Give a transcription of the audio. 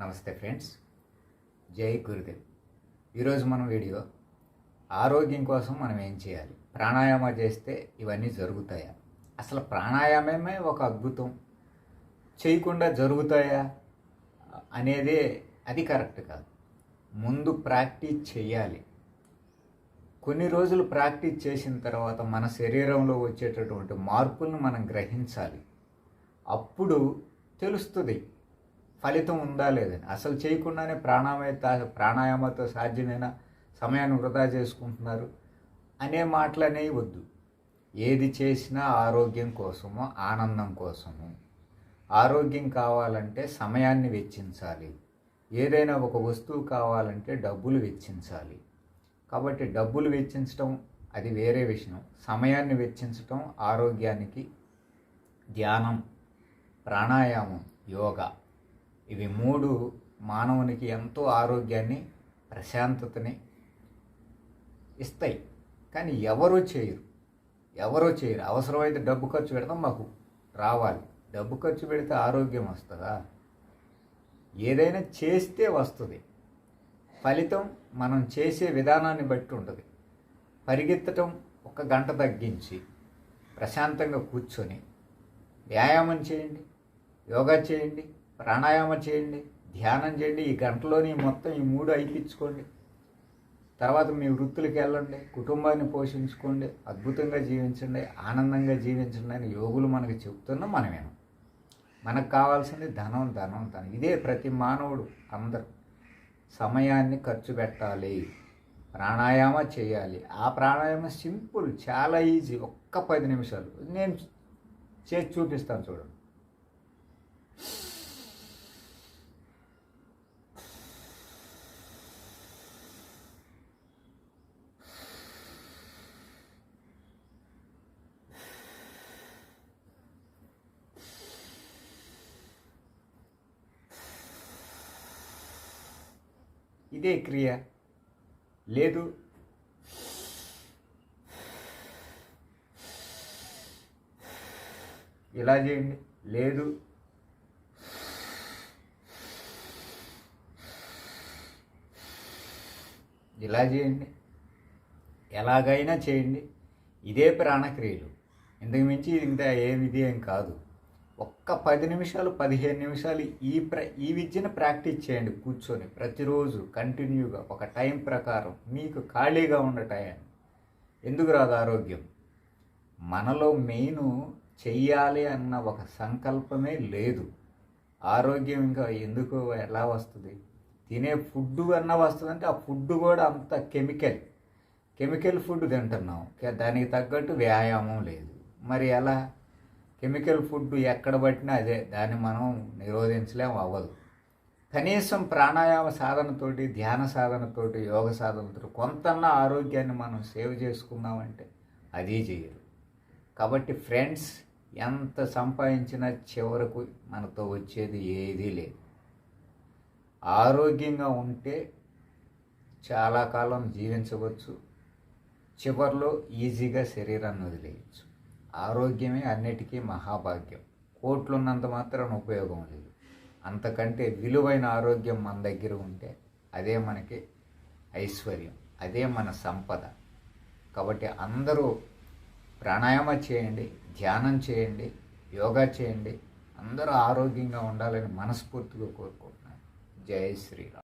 నమస్తే ఫ్రెండ్స్. జై గురుదేవ్. ఈరోజు మనం వీడియో ఆరోగ్యం కోసం మనం ఏం చేయాలి? ప్రాణాయామ చేస్తే ఇవన్నీ జరుగుతాయా? అసలు ప్రాణాయామమే ఒక అద్భుతం. చేయకుండా జరుగుతాయా అనేది అది కరెక్ట్ కాదు. ముందు ప్రాక్టీస్ చేయాలి. కొన్ని రోజులు ప్రాక్టీస్ చేసిన తర్వాత మన శరీరంలో వచ్చేటటువంటి మార్పులను మనం గ్రహించాలి. అప్పుడు తెలుస్తుంది ఫలితం ఉందా లేదని అసలు చేయకుండానే ప్రాణాయామ ప్రాణాయామతో సాధ్యమైన సమయాన్ని వృధా చేసుకుంటున్నారు అనే మాటలనే వద్దు. ఏది చేసినా ఆరోగ్యం కోసము ఆనందం కోసము. ఆరోగ్యం కావాలంటే సమయాన్ని వెచ్చించాలి. ఏదైనా ఒక వస్తువు కావాలంటే డబ్బులు వెచ్చించాలి. కాబట్టి డబ్బులు వెచ్చించడం అది వేరే విషయం. సమయాన్ని వెచ్చించడం ఆరోగ్యానికి ధ్యానం ప్రాణాయామం యోగా. ఇవి మూడు మానవునికి ఎంతో ఆరోగ్యాన్ని ప్రశాంతతని ఇస్తాయి. కానీ ఎవరూ చేయరు. ఎవరూ చేయరు. అవసరమైతే డబ్బు ఖర్చు పెడతాం మాకు రావాలి. డబ్బు ఖర్చు పెడితే ఆరోగ్యం వస్తుందా? ఏదైనా చేస్తే వస్తుంది. ఫలితం మనం చేసే విధానాన్ని బట్టి ఉంటుంది. పరిగెత్తటం ఒక గంట తగ్గించి ప్రశాంతంగా కూర్చొని వ్యాయామం చేయండి యోగా చేయండి ప్రాణాయామం చేయండి ధ్యానం చేయండి ఈ గంటలోని మొత్తం ఈ మూడు అయిపించుకోండి. తర్వాత మీ వృత్తులకు వెళ్ళండి కుటుంబాన్ని పోషించుకోండి అద్భుతంగా జీవించండి ఆనందంగా జీవించండి అని యోగులు మనకు చెప్తున్నా మనమేను. మనకు కావాల్సింది ధనం ధనం ధనం. ఇదే ప్రతి మానవుడు అందరు. సమయాన్ని ఖర్చు పెట్టాలి ప్రాణాయామ చేయాలి. ఆ ప్రాణాయామం సింపుల్ చాలా ఈజీ ఒక్క పది నిమిషాలు. నేను చేసి చూపిస్తాను చూడండి. ఇదే క్రియ. లేదు. ఇలా చేయండి. లేదు. ఇలా చేయండి. ఎలాగైనా చేయండి. ఇదే ప్రాణక్రియలు. ఇంతకు మించి ఇంత ఏ విధి ఏం కాదు. ఒక్క పది నిమిషాలు పదిహేను నిమిషాలు ఈ ప్ర ఈ విద్యను ప్రాక్టీస్ చేయండి కూర్చొని ప్రతిరోజు కంటిన్యూగా ఒక టైం ప్రకారం మీకు ఖాళీగా ఉన్న టైం. ఎందుకు రాదు ఆరోగ్యం? మనలో మెయిన్ చెయ్యాలి అన్న ఒక సంకల్పమే లేదు. ఆరోగ్యం ఇంకా ఎందుకు ఎలా వస్తుంది? తినే ఫుడ్ అన్న వస్తుంది అంటే ఆ ఫుడ్ కూడా అంత కెమికల్. కెమికల్ ఫుడ్ తింటున్నాం. దానికి తగ్గట్టు వ్యాయామం లేదు. మరి ఎలా? కెమికల్ ఫుడ్ ఎక్కడ పట్టినా అదే దాన్ని మనం నిరోధించలేం అవ్వదు. కనీసం ప్రాణాయామ సాధనతోటి ధ్యాన సాధనతోటి యోగ సాధనతో కొంతన్నా ఆరోగ్యాన్ని మనం సేవ్ చేసుకుందామంటే అది చేయరు. కాబట్టి ఫ్రెండ్స్ ఎంత సంపాదించినా చివరకు మనతో వచ్చేది ఏదీ లేదు. ఆరోగ్యంగా ఉంటే చాలా కాలం జీవించవచ్చు. చివరిలో ఈజీగా శరీరాన్ని వదిలేయచ్చు. ఆరోగ్యమే అన్నిటికీ మహాభాగ్యం. కోట్లున్నంత మాత్రం ఉపయోగం లేదు. అంతకంటే విలువైన ఆరోగ్యం మన దగ్గర ఉంటే అదే మనకి ఐశ్వర్యం అదే మన సంపద. కాబట్టి అందరూ ప్రాణాయామ చేయండి ధ్యానం చేయండి యోగా చేయండి. అందరూ ఆరోగ్యంగా ఉండాలని మనస్ఫూర్తిగా కోరుకుంటున్నాను. జై శ్రీరామ్.